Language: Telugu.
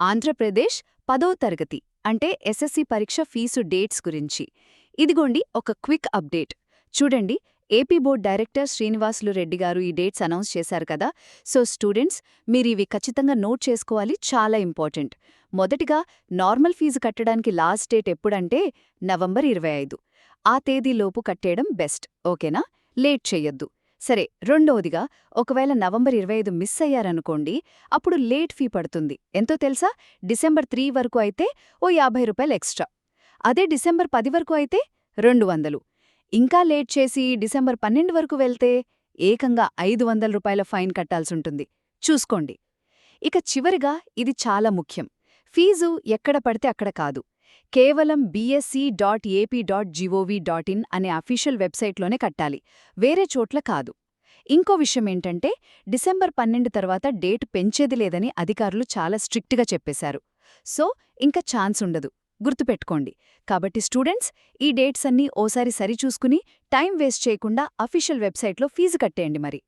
ఆంధ్రప్రదేశ్ పదో తరగతి అంటే ఎస్ఎస్సి పరీక్ష ఫీజు డేట్స్ గురించి. ఇదిగోండి ఒక క్విక్ అప్డేట్. చూడండి AP board director Srinivasulu Reddy garu ఈ డేట్స్ అనౌన్స్ చేశారు కదా? సో స్టూడెంట్స్ మీరు ఇవి ఖచ్చితంగా నోట్ చేసుకోవాలి చాలా ఇంపార్టెంట్. మొదటిగా నార్మల్ ఫీజు కట్టడానికి లాస్ట్ డేట్ ఎప్పుడంటే నవంబర్ ఇరవై ఐదు. ఆ తేదీలోపు కట్టేయడం బెస్ట్ ఓకేనా? లేట్ చెయ్యొద్దు సరే రెండవదిగా ఒకవేళ నవంబర్ ఇరవై ఐదు మిస్ అయ్యారనుకోండి అప్పుడు లేట్ ఫీ పడుతుంది. ఎంతో తెలుసా? డిసెంబర్ త్రీ వరకు అయితే ఓ యాభై రూపాయలు ఎక్స్ట్రా. అదే డిసెంబర్ పది వరకు అయితే రెండు వందలు. ఇంకా లేట్ చేసి డిసెంబర్ పన్నెండు వరకు వెళ్తే ఏకంగా ఐదు వందల రూపాయల ఫైన్ కట్టాల్సుంటుంది. చూసుకోండి. ఇక చివరిగా ఇది చాలా ముఖ్యం. ఫీజు ఎక్కడ పడితే అక్కడ కాదు. కేవలం BSC dot AP dot GOV dot in అనే అఫీషియల్ వెబ్సైట్లోనే కట్టాలి. వేరే చోట్ల కాదు. ఇంకో విషయం ఏంటంటే డిసెంబర్ పన్నెండు తర్వాత డేట్ పెంచేది లేదని అధికారులు చాలా స్ట్రిక్ట్గా చెప్పేశారు. సో ఇంకా ఛాన్స్ ఉండదు. గుర్తుపెట్టుకోండి. కాబట్టి స్టూడెంట్స్ ఈ డేట్స్ అన్నీ ఓసారి సరిచూసుకుని టైం వేస్ట్ చేయకుండా అఫీషియల్ వెబ్సైట్లో ఫీజు కట్టేయండి మరి.